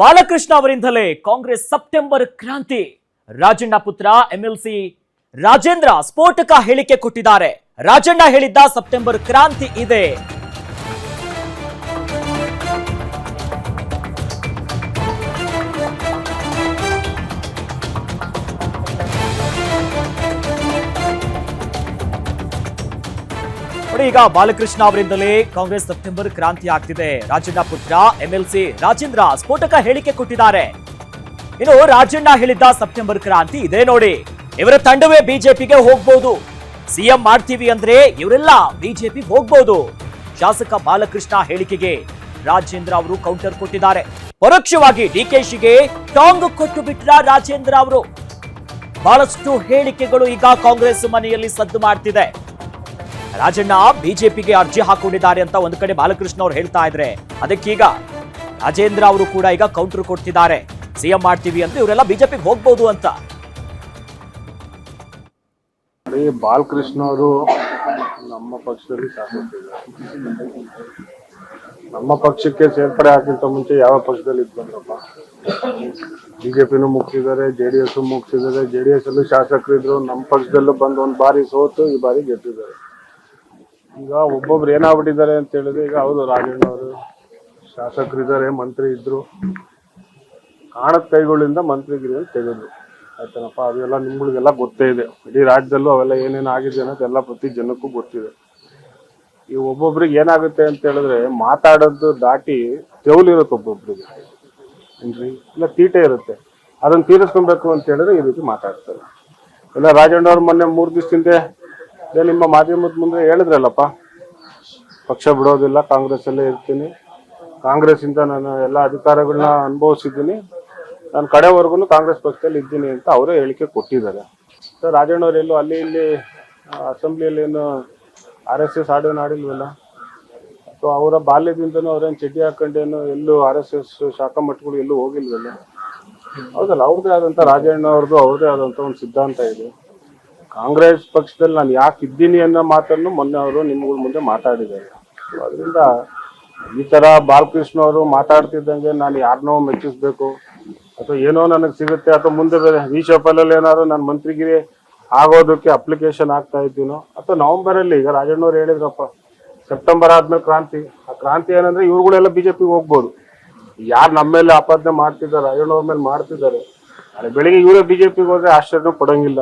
ಬಾಲಕೃಷ್ಣ ಅವರಿಂದಲೇ ಕಾಂಗ್ರೆಸ್ ಸೆಪ್ಟೆಂಬರ್ ಕ್ರಾಂತಿ. ರಾಜಣ್ಣ ಪುತ್ರ ಎಂಎಲ್ಸಿ ರಾಜೇಂದ್ರ ಸ್ಫೋಟಕ ಹೇಳಿಕೆ ಕೊಟ್ಟಿದ್ದಾರೆ. ರಾಜಣ್ಣ ಹೇಳಿದ್ದ ಸೆಪ್ಟೆಂಬರ್ ಕ್ರಾಂತಿ ಇದೆ. ನೋಡಿ ಈಗ ಬಾಲಕೃಷ್ಣ ಅವರಿಂದಲೇ ಕಾಂಗ್ರೆಸ್ ಸೆಪ್ಟೆಂಬರ್ ಕ್ರಾಂತಿ ಆಗ್ತಿದೆ. ರಾಜಣ್ಣ ಪುತ್ರ, ಎಂಎಲ್ಸಿ ರಾಜೇಂದ್ರ ಸ್ಫೋಟಕ ಹೇಳಿಕೆ ಕೊಟ್ಟಿದ್ದಾರೆ. ಇನ್ನು ರಾಜಣ್ಣ ಹೇಳಿದ್ದ ಸೆಪ್ಟೆಂಬರ್ ಕ್ರಾಂತಿ ಇದೆ ನೋಡಿ. ಇವರ ತಂಡವೇ ಬಿಜೆಪಿಗೆ ಹೋಗ್ಬಹುದು ಸಿಎಂ ಮಾಡ್ತೀವಿ ಅಂದ್ರೆ ಇವರೆಲ್ಲ ಬಿಜೆಪಿ ಹೋಗ್ಬಹುದು ಶಾಸಕ ಬಾಲಕೃಷ್ಣ ಹೇಳಿಕೆಗೆ ರಾಜೇಂದ್ರ ಅವರು ಕೌಂಟರ್ ಕೊಟ್ಟಿದ್ದಾರೆ. ಪರೋಕ್ಷವಾಗಿ ಡಿಕೆಶಿಗೆ ಟಾಂಗ್ ಕೊಟ್ಟು ಬಿಟ್ರ ರಾಜೇಂದ್ರ ಅವರು. ಬಹಳಷ್ಟು ಹೇಳಿಕೆಗಳು ಈಗ ಕಾಂಗ್ರೆಸ್ ಮನೆಯಲ್ಲಿ ಸದ್ದು ಮಾಡ್ತಿದೆ. ರಾಜಣ್ಣ ಬಿಜೆಪಿಗೆ ಅರ್ಜಿ ಹಾಕೊಂಡಿದ್ದಾರೆ ಅಂತ ಒಂದು ಕಡೆ ಬಾಲಕೃಷ್ಣ ಅವರು ಹೇಳ್ತಾ ಇದ್ರೆ. ಅದಕ್ಕೀಗ ರಾಜೇಂದ್ರ ಅವರು ಕೂಡ ಈಗ ಕೌಂಟರ್ ಕೊಡ್ತಿದ್ದಾರೆ. ಸಿಎಂ ಮಾಡ್ತೀವಿ ಅಂತ ಇವರೆಲ್ಲ ಬಿಜೆಪಿಗೆ ಹೋಗ್ಬೋದು ಅಂತ. ಬಾಲಕೃಷ್ಣ ಅವರು ನಮ್ಮ ಪಕ್ಷದಲ್ಲಿ ನಮ್ಮ ಪಕ್ಷಕ್ಕೆ ಸೇರ್ಪಡೆ ಆಗಿಂತ ಮುಂಚೆ ಯಾವ ಪಕ್ಷದಲ್ಲಿ ಇದ್ಬಂದ್ರಪ್ಪ ಬಿಜೆಪಿನೂ ಮುಗಿಸಿದ್ದಾರೆ, ಜೆ ಡಿ ಎಸ್ ಮುಗಿಸಿದ್ದಾರೆ. ಜೆ ಡಿ ಎಸ್ ಅಲ್ಲೂ ಶಾಸಕರಿದ್ರು, ನಮ್ಮ ಪಕ್ಷದಲ್ಲೂ ಬಂದು ಒಂದು ಬಾರಿ ಸೋತು ಈ ಬಾರಿ ಗೆದ್ದಿದ್ದಾರೆ. ಈಗ ಒಬ್ಬೊಬ್ರು ಏನಾಗ್ಬಿಟ್ಟಿದ್ದಾರೆ ಅಂತ ಹೇಳಿದ್ರೆ, ಈಗ ಹೌದು, ರಾಜಣ್ಣ ಅವರು ಶಾಸಕರಿದ್ದಾರೆ, ಮಂತ್ರಿ ಇದ್ರು. ಕಾಣದ ಕೈಗಳಿಂದ ಮಂತ್ರಿಗಿರಿ ತೆಗೆದ್ರು ಆಯ್ತನಪ್ಪ ಅದೆಲ್ಲ ನಿಮ್ಗಳಿಗೆಲ್ಲ ಗೊತ್ತೇ ಇದೆ. ಇಡೀ ರಾಜ್ಯದಲ್ಲೂ ಅವೆಲ್ಲ ಏನೇನು ಆಗಿದೆ ಅನ್ನೋದೆಲ್ಲ ಪ್ರತಿ ಜನಕ್ಕೂ ಗೊತ್ತಿದೆ. ಈ ಒಬ್ಬೊಬ್ರಿಗೆ ಏನಾಗುತ್ತೆ ಅಂತ ಹೇಳಿದ್ರೆ, ಮಾತಾಡೋದು ದಾಟಿ ತೆವಲಿರುತ್ತೆ ಒಬ್ಬೊಬ್ರಿಗೆ. ಏನ್ರಿ? ಇಲ್ಲ, ತೀಟೆ ಇರುತ್ತೆ. ಅದನ್ನ ತೀರಿಸ್ಕೊಬೇಕು ಅಂತ ಹೇಳಿದ್ರೆ ಈ ರೀತಿ ಮಾತಾಡ್ತಾರೆ. ಇಲ್ಲ, ರಾಜಣ್ಣ ಅವ್ರು ಮೊನ್ನೆ ಮೂರು ದಿವಸದಿಂದ ಇದೇ ನಿಮ್ಮ ಮಾಧ್ಯಮದ ಮುಂದೆ ಹೇಳಿದ್ರಲ್ಲಪ್ಪ, ಪಕ್ಷ ಬಿಡೋದಿಲ್ಲ, ಕಾಂಗ್ರೆಸ್ ಅಲ್ಲೇ ಇರ್ತೀನಿ. ಕಾಂಗ್ರೆಸ್ ಇಂದ ನಾನು ಎಲ್ಲ ಅಧಿಕಾರಗಳನ್ನ ಅನುಭವಿಸಿದ್ದೀನಿ. ನಾನು ಕಡೆವರೆಗೂ ಕಾಂಗ್ರೆಸ್ ಪಕ್ಷದಲ್ಲಿ ಇದ್ದೀನಿ ಅಂತ ಅವರೇ ಹೇಳಿಕೆ ಕೊಟ್ಟಿದ್ದಾರೆ. ಸರ್ ರಾಜಣ್ಣವರೆಲ್ಲೂ ಅಲ್ಲಿ ಇಲ್ಲಿ ಅಸೆಂಬ್ಲಿಯಲ್ಲಿ ಏನು ಆರ್ ಎಸ್ ಎಸ್ ಆಡಿಲ್ವಲ್ಲ ಅಥವಾ ಅವರ ಬಾಲ್ಯದಿಂದನೂ ಅವ್ರೇನು ಚಡ್ಡಿ ಹಾಕೊಂಡೇನು ಎಲ್ಲೂ ಆರ್ ಎಸ್ ಎಸ್ ಶಾಖಾ ಮಠಗಳು ಎಲ್ಲೂ ಹೋಗಿಲ್ವಲ್ಲ? ಹೌದಲ್ಲ, ಅವ್ರದ್ದೇ ಆದಂಥ ರಾಜಣ್ಣ ಅವ್ರದ್ದು ಅವ್ರದ್ದೇ ಆದಂಥ ಒಂದು ಸಿದ್ಧಾಂತ ಇದೆ. ಕಾಂಗ್ರೆಸ್ ಪಕ್ಷದಲ್ಲಿ ನಾನು ಯಾಕೆ ಇದ್ದೀನಿ ಅನ್ನೋ ಮಾತನ್ನು ಮೊನ್ನೆ ಅವರು ನಿಮ್ಗಳ ಮುಂದೆ ಮಾತಾಡಿದ್ದಾರೆ. ಅದರಿಂದ ಈ ತರ ಬಾಲಕೃಷ್ಣ ಅವರು ಮಾತಾಡ್ತಿದ್ದಂಗೆ ನಾನು ಯಾರನ್ನೋ ಮೆಚ್ಚಿಸ್ಬೇಕು ಅಥವಾ ಏನೋ ನನಗೆ ಸಿಗುತ್ತೆ ಅಥವಾ ಮುಂದೆ ಈ ಶಾಪಲ್ಲಿ ಏನಾದ್ರು ನಾನು ಮಂತ್ರಿಗಿರಿ ಆಗೋದಕ್ಕೆ ಅಪ್ಲಿಕೇಶನ್ ಆಗ್ತಾ ಇದ್ದೀನೋ ಅಥವಾ ನವೆಂಬರ್ ಅಲ್ಲಿ ಈಗ ರಾಜಣ್ಣವ್ರು ಹೇಳಿದ್ರಪ್ಪ ಸೆಪ್ಟೆಂಬರ್ ಆದ್ಮೇಲೆ ಕ್ರಾಂತಿ. ಆ ಕ್ರಾಂತಿ ಏನಂದ್ರೆ ಇವ್ರುಗಳೆಲ್ಲ ಬಿಜೆಪಿ ಹೋಗ್ಬೋದು. ಯಾರು ನಮ್ಮ ಮೇಲೆ ಆಪಾದನೆ ಮಾಡ್ತಿದ್ದಾರೆ ರಾಜಣ್ಣವ್ರ ಮೇಲೆ ಮಾಡ್ತಿದ್ದಾರೆ. ಬೆಳಿಗ್ಗೆ ಇವರೇ ಬಿಜೆಪಿಗೆ ಹೋದ್ರೆ ಆಶ್ಚರ್ಯ ಪಡಂಗಿಲ್ಲ.